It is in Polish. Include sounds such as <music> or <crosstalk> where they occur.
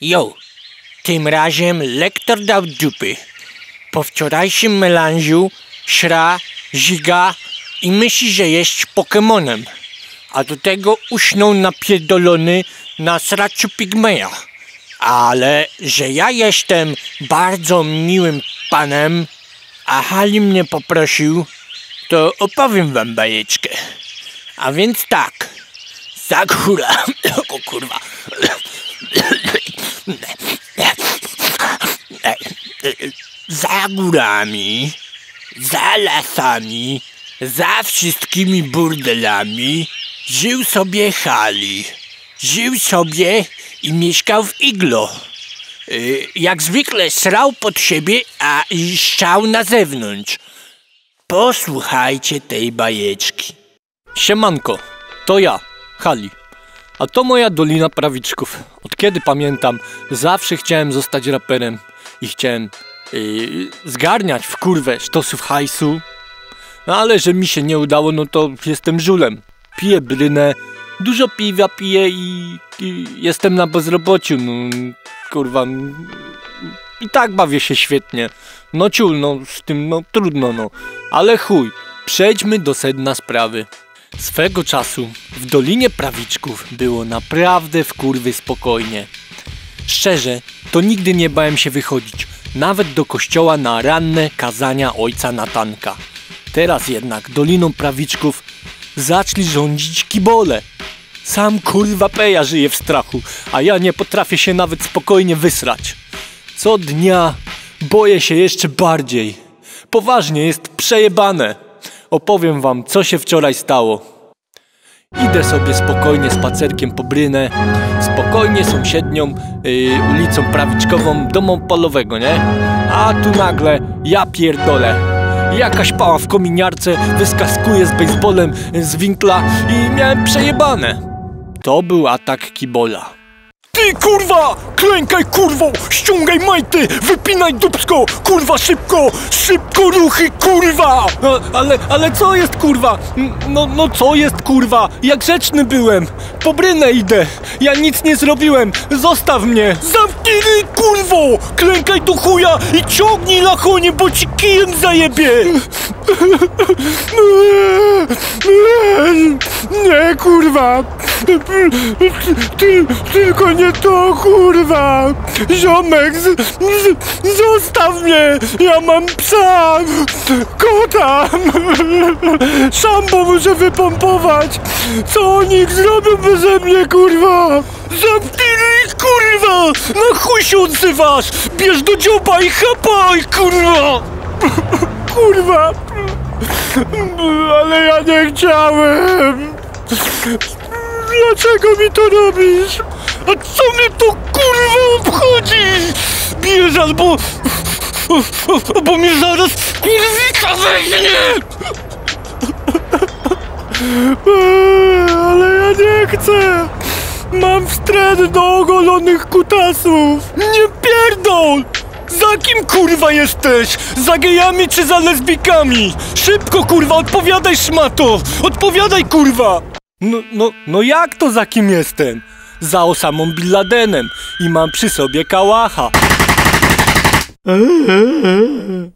Jo, tym razem lektor dał dupy. Po wczorajszym melanżu szra, ziga i myśli, że jest Pokemonem. A do tego usnął napierdolony na sraczu pigmeja. Ale że ja jestem bardzo miłym panem, a Hali mnie poprosił, to opowiem wam bajeczkę. A więc tak, za góra, <coughs> o kurwa. Za górami, za lasami, za wszystkimi burdelami żył sobie Hali. Żył sobie i mieszkał w iglo. Y, Jak zwykle srał pod siebie, a szczał na zewnątrz. Posłuchajcie tej bajeczki. Siemanko, to ja, Hali. A to moja Dolina Prawiczków. Od kiedy pamiętam, zawsze chciałem zostać raperem i chciałem yy, zgarniać w kurwę sztosów hajsu. No ale że mi się nie udało, no to jestem żulem. Piję brynę, dużo piwa piję i, i jestem na bezrobociu. No, kurwa, i tak bawię się świetnie. No ciul, no z tym, no trudno, no. Ale chuj, przejdźmy do sedna sprawy. Swego czasu w Dolinie Prawiczków było naprawdę w kurwy spokojnie. Szczerze, to nigdy nie bałem się wychodzić, nawet do kościoła na ranne kazania ojca Natanka. Teraz jednak Doliną Prawiczków zaczęli rządzić kibole. Sam kurwa peja żyje w strachu, a ja nie potrafię się nawet spokojnie wysrać. Co dnia boję się jeszcze bardziej. Poważnie jest przejebane. Opowiem wam, co się wczoraj stało. Idę sobie spokojnie spacerkiem po Brynę, spokojnie sąsiednią yy, ulicą prawiczkową do Mąpolowego, nie? A tu nagle ja pierdolę. Jakaś pała w kominiarce wyskaskuje z baseballem z winkla i miałem przejebane. To był atak kibola. Ty kurwa! Klękaj kurwo! Ściągaj majty! Wypinaj dupsko! Kurwa szybko! Szybko ruchy kurwa! Ale, ale co jest kurwa? No, no co jest kurwa? Jak grzeczny byłem! Po brynę idę! Ja nic nie zrobiłem! Zostaw mnie! Zamknij kurwo! Klękaj do chuja i ciągnij lachonie, bo ci kijem zajebie! <laughs> Nie kurwa! Ty, tylko nie to kurwa! Ziomek, zostaw mnie! Ja mam psa! Kota! Szambo muszę wypompować! Co oni zrobią beze mnie kurwa? Zamknij ryj, kurwa! Na chuj się odzywasz! Bierz do dzioba i chapaj kurwa! Kurwa! Ale ja nie chciałem! Dlaczego mi to robisz? A co mnie to kurwa obchodzi? Bierz albo... Bo mi zaraz kurwica weźmie! Eee, Ale ja nie chcę! Mam wstręt do ogolonych kutasów! Nie pierdol! Za kim kurwa jesteś? Za gejami czy za lesbikami? Szybko kurwa, odpowiadaj szmato! Odpowiadaj kurwa! No, no, no jak to za kim jestem? Za Osamą Bin Ladenem i mam przy sobie kałacha. <laughs>